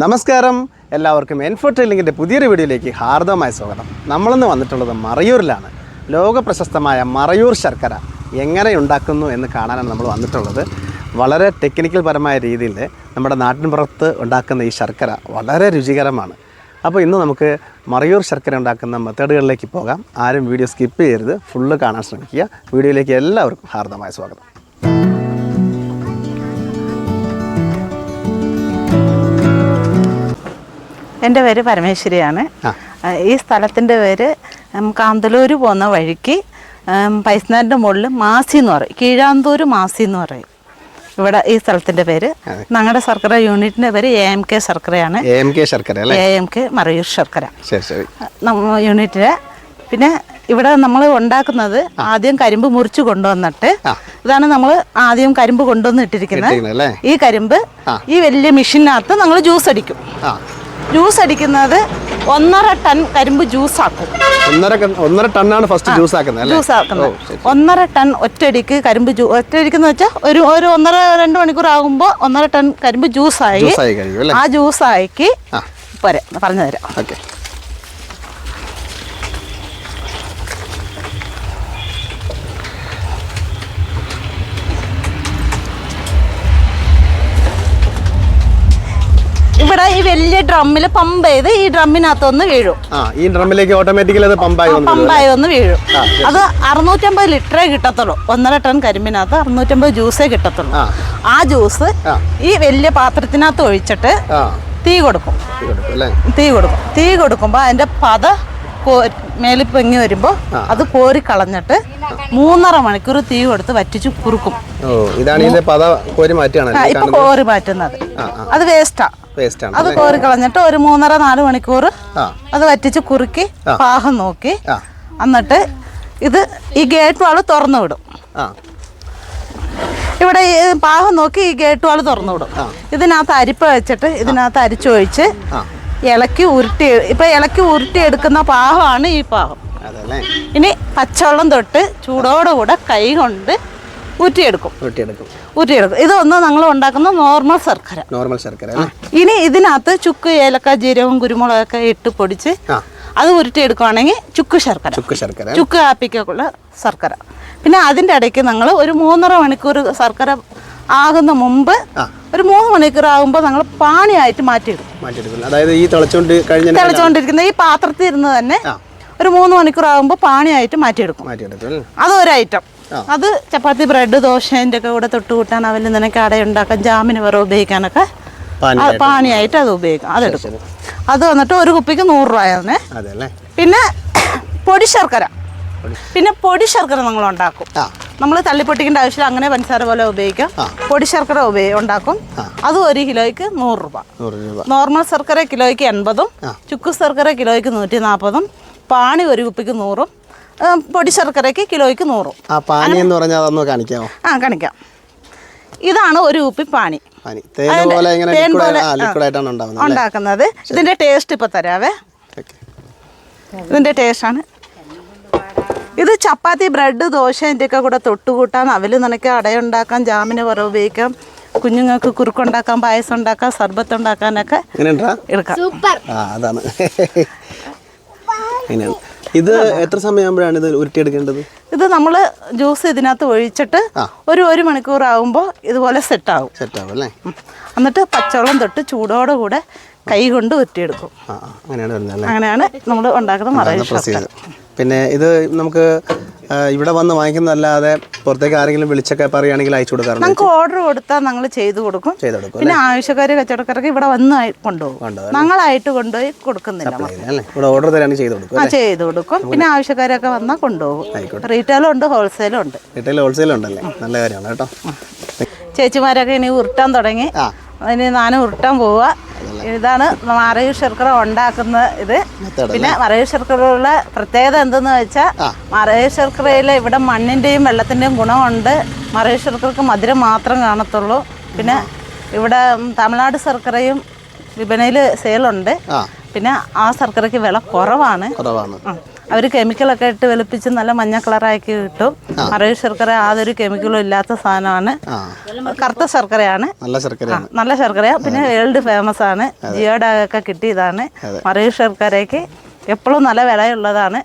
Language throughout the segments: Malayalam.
നമസ്കാരം. എല്ലാവർക്കും എൻഫോ ട്രെയിലിങ്ങിന്റെ പുതിയൊരു വീഡിയോയിലേക്ക് ഹാർദവമായ സ്വാഗതം. നമ്മളിന്ന് വന്നിട്ടുള്ളത് മറയൂരിലാണ്. ലോക പ്രശസ്തമായ മറയൂർ ശർക്കര എങ്ങനെ ഉണ്ടാക്കുന്നു എന്ന് കാണാനാണ് നമ്മൾ വന്നിട്ടുള്ളത്. വളരെ ടെക്നിക്കൽ പരമായ രീതിയിൽ നമ്മുടെ നാട്ടിൻപുറത്ത് ഉണ്ടാക്കുന്ന ഈ ശർക്കര വളരെ രുചികരമാണ്. അപ്പോൾ ഇന്ന് നമുക്ക് മറയൂർ ശർക്കര ഉണ്ടാക്കുന്ന മെത്തേഡുകളിലേക്ക് പോകാം. ആരും വീഡിയോ സ്കിപ്പ് ചെയ്യരുത്. ഫുള്ള് കാണാൻ ശ്രമിക്കുക. വീഡിയോയിലേക്ക് എല്ലാവർക്കും ഹാർദമായ സ്വാഗതം. എന്റെ പേര് പരമേശ്വരിയാണ്. ഈ സ്ഥലത്തിന്റെ പേര് കാന്തലൂർ പോകുന്ന വഴിക്ക് പൈസനാറിന്റെ മുകളിൽ മാസി എന്ന് പറയും. കീഴാന്തൂർ മാസി എന്ന് പറയും. ഇവിടെ ഈ സ്ഥലത്തിന്റെ പേര്. ഞങ്ങളുടെ ശർക്കര യൂണിറ്റിന്റെ പേര് എ എം കെ ശർക്കരയാണ്. എ എം കെ ശർക്കര എ എം കെ മറയൂർ ശർക്കര. യൂണിറ്റിലെ. പിന്നെ ഇവിടെ നമ്മൾ ഉണ്ടാക്കുന്നത് ആദ്യം കരിമ്പ് മുറിച്ച് കൊണ്ടുവന്നിട്ട് ഇതാണ് നമ്മൾ ആദ്യം കരിമ്പ് കൊണ്ടുവന്ന് ഇട്ടിരിക്കുന്നത്. ഇട്ടിരിക്കുന്നത് അല്ലേ? ഈ കരിമ്പ് ഈ വലിയ മെഷീനകത്ത് നമ്മൾ ജ്യൂസ് അടിക്കും. ജ്യൂസ് അടിക്കുന്നത് ഒന്നര ടൺ കരിമ്പ് ജ്യൂസ് ആക്കും. ഒന്നര ഒന്നര ടണ്ണാണ് ഫസ്റ്റ് ജ്യൂസ് ആക്കുന്നത് ജ്യൂസ് ആക്കുന്നത്. ഒന്നര ടൺ ഒറ്റയടിക്ക് കരിമ്പ് ജ്യൂ ഒറ്റയടിക്കെന്ന് വെച്ചാൽ ഒരു ഒരു ഒന്നര രണ്ട് മണിക്കൂർ ആകുമ്പോൾ ഒന്നര ടൺ കരിമ്പ് ജ്യൂസ് ആയി. ആ ജ്യൂസ് ആക്കി പോരെ പറഞ്ഞു തരാം ഓക്കെ ഈ വലിയ ഡ്രമ്മിൽ പമ്പ് ചെയ്ത് ഈ ഡ്രമ്മിനകത്തൊന്ന് വീഴും. ആ ഈ ഡ്രമ്മിലേക്ക് ഓട്ടോമാറ്റിക്കലി അത് പമ്പായി പമ്പായി ഒന്ന് വീഴും. അത് അറുന്നൂറ്റമ്പത് ലിറ്ററേ കിട്ടത്തുള്ളൂ. ഒന്നര ടൺ കരിമ്പിനകത്ത് അറുന്നൂറ്റമ്പത് ജ്യൂസേ കിട്ടത്തുള്ളൂ. ആ. ജ്യൂസ് ഈ വലിയ പാത്രത്തിനകത്ത് ഒഴിച്ചിട്ട് തീ കൊടുക്കും. തീ കൊടുക്കും തീ കൊടുക്കുമ്പോൾ അതിന്റെ പത മേലിൽ പൊങ്ങി വരുമ്പോൾ അത് കോരി കളഞ്ഞിട്ട് മൂന്നര മണിക്കൂർ തീ കൊടുത്ത് വറ്റിച്ച് കുറുക്കും. ഇതാണ് ഇതിന്റെ പത കോരി മാറ്റുന്നത്. അത് വേസ്റ്റാ വേസ്റ്റ് ആണ്. അത് കോരി കളഞ്ഞിട്ട് ഒരു മൂന്നര നാല് മണിക്കൂർ അത് വറ്റിച്ച് കുറുക്കി പാഹം നോക്കി. എന്നിട്ട് ഇത് ഈ ഗേറ്റ് വാൾ തുറന്നു വിടും. ഇവിടെ ഈ പാകം നോക്കി ഈ ഗേറ്റ് വാൾ തുറന്നു വിടും. ഇതിനകത്ത് അരിപ്പ വെച്ചിട്ട് ഇതിനകത്ത് അരിച്ചൊഴിച്ച് ഇളക്കി ഉരുട്ടി ഇപ്പൊ ഇളക്കി ഉരുട്ടി എടുക്കുന്ന പാഹമാണ് ഈ പാഹം ഇനി പച്ചവെള്ളം തൊട്ട് ചൂടോടുകൂടെ കൈ കൊണ്ട് ഊറ്റിയെടുക്കും. വെട്ടിയെടുക്കും ഊറ്റിയെടുക്കും ഇതൊന്ന് ഞങ്ങൾ ഉണ്ടാക്കുന്ന നോർമൽ ശർക്കര. നോർമൽ ശർക്കര ഇനി ഇതിനകത്ത് ചുക്ക് ഏലക്ക ജീരകവും കുരുമുളകൊക്കെ ഇട്ട് പൊടിച്ച് അത് ഉരുട്ടിയെടുക്കുകയാണെങ്കിൽ ചുക്ക് ശർക്കര. ചുക്ക് ശർക്കര ചുക്ക് കാപ്പിക്കുള്ള ശർക്കര. പിന്നെ അതിന്റെ ഇടയ്ക്ക് ഞങ്ങൾ ഒരു മൂന്നര മണിക്കൂർ ശർക്കര ആകുന്ന മുമ്പ് ഒരു മൂന്ന് മണിക്കൂർ ആകുമ്പോൾ ഞങ്ങൾ പാണിയായിട്ട് മാറ്റിയിടും അതായത് ഈ തിളച്ചോണ്ട് കഴിഞ്ഞ തിളച്ചുകൊണ്ടിരിക്കുന്ന ഈ പാത്രത്തിൽ ഇരുന്ന് തന്നെ ഒരു മൂന്ന് മണിക്കൂർ ആകുമ്പോൾ പാണിയായിട്ട് മാറ്റിയെടുക്കും. അതൊരു ഐറ്റം അത് ചപ്പാത്തി ബ്രെഡ് ദോശേന്റെ ഒക്കെ കൂടെ തൊട്ട് കൂട്ടാൻ അവൽ നിനക്ക് അട ഉണ്ടാക്കാൻ ജാമിന് വേറെ ഉപയോഗിക്കാനൊക്കെ പാനിയായിട്ട് അത് ഉപയോഗിക്കാം. അതെടുക്കും അത് വന്നിട്ട് ഒരു കുപ്പിക്ക് നൂറ് രൂപയാണ് പിന്നെ പൊടി ശർക്കര. പിന്നെ പൊടി ശർക്കര നമ്മൾ ഉണ്ടാക്കും. നമ്മൾ തള്ളിപ്പൊട്ടിക്കേണ്ട ആവശ്യമില്ല. അങ്ങനെ പഞ്ചസാര പോലെ ഉപയോഗിക്കാം. പൊടി ശർക്കര ഉപയോഗം ഉണ്ടാക്കും. അത് ഒരു കിലോയ്ക്ക് നൂറ് രൂപ. നോർമൽ ശർക്കര കിലോയ്ക്ക് എൺപതും ചുക്ക് ശർക്കര കിലോയ്ക്ക് നൂറ്റി നാൽപ്പതും പാണി ഒരു കുപ്പിക്ക് നൂറും പൊടി ശർക്കരയ്ക്ക് കിലോയ്ക്ക് നൂറും. ആ പാനി എന്ന് പറഞ്ഞാൽ അതൊന്ന് കാണിക്കാമോ ആ കാണിക്കാം. ഇതാണ് ഒരു ഉപ്പി പാനി. ഉണ്ടാക്കുന്നത്. ഇതിന്റെ ടേസ്റ്റ് ഇപ്പൊ തരാവേ. ഇതിന്റെ ടേസ്റ്റ് ആണ്. ഇത് ചപ്പാത്തി ബ്രെഡ് ദോശേന്റെ ഒക്കെ കൂടെ തൊട്ടുകൂട്ടാൻ അവൽ നനയ്ക്കാൻ അടയുണ്ടാക്കാൻ ജാമിന് പുറ ഉപയോഗിക്കാം. കുഞ്ഞുങ്ങൾക്ക് കുറുക്കുണ്ടാക്കാൻ പായസം ഉണ്ടാക്കാം സർബത്ത് ഉണ്ടാക്കാനൊക്കെ എടുക്കാം ആ അതാണ്. ഇത് എത്ര സമയമാകുമ്പോഴാണ് ഇത് ഉരുട്ടിയെടുക്കേണ്ടത്? ഇത് നമ്മൾ ജ്യൂസ് ഇതിനകത്ത് ഒഴിച്ചിട്ട് ഒരു ഒരു മണിക്കൂർ ആകുമ്പോൾ ഇതുപോലെ സെറ്റ് ആവും സെറ്റ് ആവും അല്ലേ എന്നിട്ട് പച്ചവെള്ളം തൊട്ട് ചൂടോടെ കൂടെ കൈ കൊണ്ട് ഉരുട്ടിയെടുക്കും. അങ്ങനെയാണ് അങ്ങനെയാണ് നമ്മൾ ഉണ്ടാക്കുന്ന പിന്നെ ഇത് നമുക്ക് ഇവിടെ വന്ന് വാങ്ങിക്കുന്നതല്ലാതെ പുറത്തേക്ക് ആരെങ്കിലും വിളിച്ചൊക്കെ പറയുകയാണെങ്കിൽ അയച്ചു കൊടുക്കാറുണ്ട്. നമുക്ക് ഓർഡർ കൊടുത്താൽ ഞങ്ങൾ ചെയ്തു കൊടുക്കും. ചെയ്തെടുക്കും പിന്നെ ആവശ്യക്കാർ കച്ചവടക്കാർക്ക് ഇവിടെ വന്ന് കൊണ്ടുപോകും. ഞങ്ങളായിട്ട് കൊണ്ടുപോയി കൊടുക്കുന്നില്ല ഇവിടെ ഓർഡർ തരാണെങ്കിൽ ചെയ്ത് കൊടുക്കും ആ ചെയ്തു കൊടുക്കും. പിന്നെ ആവശ്യക്കാരൊക്കെ വന്നാൽ കൊണ്ടുപോകും. റീറ്റെയിലും ഉണ്ട് ഹോൾസെയിലും ഉണ്ട്. റീറ്റെയിൽ ഹോൾസെയിലും ഉണ്ടല്ലേ? നല്ല കാര്യമാണ് കേട്ടോ. ചേച്ചിമാരൊക്കെ ഇനി ഉരുട്ടാൻ തുടങ്ങി. ഇനി നാനും ഉരുട്ടാൻ പോവുക. ഇതാണ് മറയൂർ ശർക്കര ഉണ്ടാക്കുന്ന ഇത്. പിന്നെ മറയൂർ ശർക്കരയുള്ള പ്രത്യേകത എന്തെന്ന് വെച്ചാൽ മറയൂർ ശർക്കരയിൽ ഇവിടെ മണ്ണിന്റെയും വെള്ളത്തിന്റെയും ഗുണമുണ്ട്. മറയൂർ ശർക്കരക്ക് മധുരം മാത്രം കാണത്തുള്ളൂ. പിന്നെ ഇവിടെ തമിഴ്നാട് ശർക്കരയും വിപണിയിൽ സെയിലുണ്ട് പിന്നെ ആ ശർക്കരയ്ക്ക് വില കുറവാണ്. കുറവാണ്. അവർ കെമിക്കലൊക്കെ ഇട്ട് വെളുപ്പിച്ച് നല്ല മഞ്ഞ കളറാക്കി കിട്ടും മറയൂർ ശർക്കര യാതൊരു കെമിക്കലും ഇല്ലാത്ത സാധനമാണ്. കറുത്ത ശർക്കരയാണ്. നല്ല ശർക്കരയാണ്. നല്ല ശർക്കരയാണ് പിന്നെ വേൾഡ് ഫേമസ് ആണ്. ജിയോഡൊക്കെ കിട്ടിയതാണ്. മറയൂർ ശർക്കരയ്ക്ക് എപ്പോഴും നല്ല വിലയുള്ളതാണ്.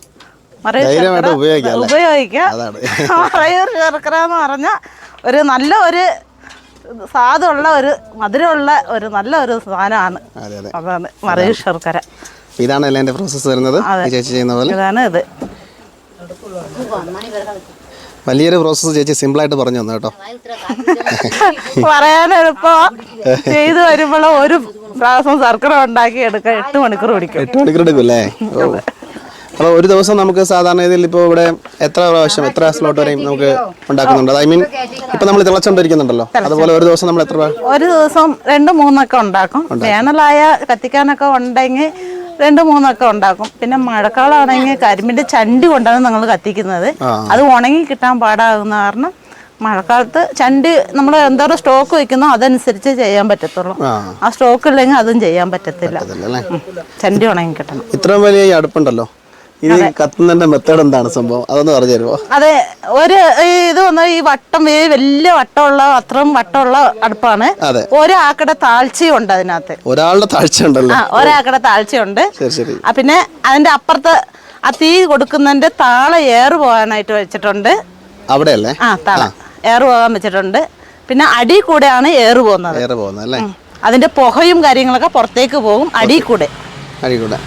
ഉപയോഗിക്കാം. മറയൂർ ശർക്കര എന്ന് പറഞ്ഞാൽ ഒരു നല്ല ഒരു സ്വാദുള്ള ഒരു മധുരമുള്ള ഒരു നല്ല ഒരു സാധനമാണ്. അതെ അതെ. അതാണ് മറയൂർ ശർക്കര. ഇതാണല്ലേ എന്റെ പ്രോസസ്സ് വരുന്നത്? ചേച്ചി ചെയ്യുന്ന പോലെ? ഇതാണ് ഇത്. വലിയൊരു പ്രോസസ്സ് ചേച്ചി സിമ്പിളായിട്ട് പറഞ്ഞു തന്നു കേട്ടോ. പറയാൻ എളുപ്പം. ചെയ്തു വരുമ്പോൾ ഒരു പ്രാവശ്യം ശർക്കര ഉണ്ടാക്കി എടുക്കാൻ എട്ട് മണിക്കൂർ പിടിക്കും. എട്ട് മണിക്കൂർ എടുക്കും അല്ലേ? ഓ. അപ്പോൾ ഒരു ദിവസം നമുക്ക് സാധാരണ രീതിയിൽ ഇപ്പോൾ ഇവിടെ എത്ര പ്രാവശ്യം എത്ര സ്ലോട്ട് വരെയും നമുക്ക് ഉണ്ടാക്കുന്നുണ്ട്? ഐ മീൻ ഇപ്പം നമ്മൾ തിളച്ചുകൊണ്ടിരിക്കുന്നുണ്ടല്ലോ അതുപോലെ ഒരു ദിവസം നമ്മൾ എത്ര ഒരു ദിവസം രണ്ട് മൂന്നൊക്കെ ഉണ്ടാക്കും. വേനലായ കത്തിക്കാനൊക്കെ ഉണ്ടെങ്കിൽ രണ്ട് മൂന്നൊക്കെ ഉണ്ടാക്കും. പിന്നെ മഴക്കാലമാണെങ്കിൽ കരിമ്പിന്റെ ചണ്ടി കൊണ്ടാണ് ഞങ്ങൾ കത്തിക്കുന്നത്. അത് ഉണങ്ങി കിട്ടാൻ പാടാകുന്ന കാരണം മഴക്കാലത്ത് ചണ്ടി നമ്മൾ എന്തോരം സ്റ്റോക്ക് വെക്കുന്നോ അതനുസരിച്ച് ചെയ്യാൻ പറ്റത്തുള്ളൂ. ആ. സ്റ്റോക്ക് ഇല്ലെങ്കിൽ അതും ചെയ്യാൻ പറ്റത്തില്ല. ചണ്ടി ഉണങ്ങി കിട്ടണം. ഇത്രയും വലിയ അടുപ്പുണ്ടല്ലോ? ഇത് കത്തുന്നതിന്റെ മെത്തേഡ് എന്താണ് സംഭവം? അതൊന്ന് പറഞ്ഞു തരുമോ? അതെ ഒരു ഇത് വന്ന ഈ വട്ടം വലിയ വട്ടമുള്ള അത്രയും വട്ടമുള്ള അടുപ്പാണ്. ഒരാക്കടെ താഴ്ചയുണ്ട് അതിനകത്ത്. ഒരാളുടെ താഴ്ച ഉണ്ടല്ലോ ഒരാക്കടെ താഴ്ചയുണ്ട്. പിന്നെ അതിന്റെ അപ്പുറത്ത് ആ തീ കൊടുക്കുന്നതിന്റെ താള ഏറ് പോകാനായിട്ട് വെച്ചിട്ടുണ്ട്. അവിടെയല്ലേ? ആ താള. ഏറ് പോകാൻ വെച്ചിട്ടുണ്ട്. പിന്നെ അടി കൂടെയാണ് ഏറ് പോകുന്നത്. അതിന്റെ പുകയും കാര്യങ്ങളൊക്കെ പുറത്തേക്ക് പോകും അടി കൂടെ. അടി അപ്പൊ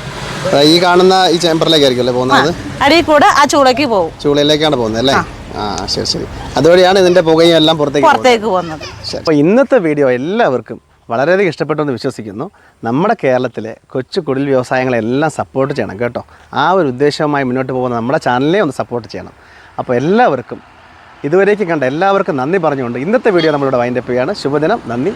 ഈ കാണുന്ന ഈ ചേമ്പറിലേക്കായിരിക്കും അല്ലേ പോകുന്നത്? അടി കൂടെ ആ ചൂളയ്ക്ക് പോകും. ചൂളയിലേക്കാണ് പോകുന്നത് അല്ലേ? ആ. ശരി ശരി. അതുവഴിയാണ് ഇതിന്റെ പുകയും എല്ലാം പുറത്തേക്ക് പുറത്തേക്ക് പോകുന്നത്. ശരി. അപ്പോൾ ഇന്നത്തെ വീഡിയോ എല്ലാവർക്കും വളരെയധികം ഇഷ്ടപ്പെട്ടു എന്ന് വിശ്വസിക്കുന്നു. നമ്മുടെ കേരളത്തിലെ കൊച്ചു കുടിൽ വ്യവസായങ്ങളെല്ലാം സപ്പോർട്ട് ചെയ്യണം കേട്ടോ. ആ ഒരു ഉദ്ദേശവുമായി മുന്നോട്ട് പോകുന്ന നമ്മുടെ ചാനലിനെ ഒന്ന് സപ്പോർട്ട് ചെയ്യണം. അപ്പോൾ എല്ലാവർക്കും ഇതുവരേക്കും കണ്ട എല്ലാവർക്കും നന്ദി പറഞ്ഞുകൊണ്ട് ഇന്നത്തെ വീഡിയോ നമ്മളിവിടെ വൈൻഡപ്പ് ചെയ്യുകയാണ്. ശുഭദിനം. നന്ദി.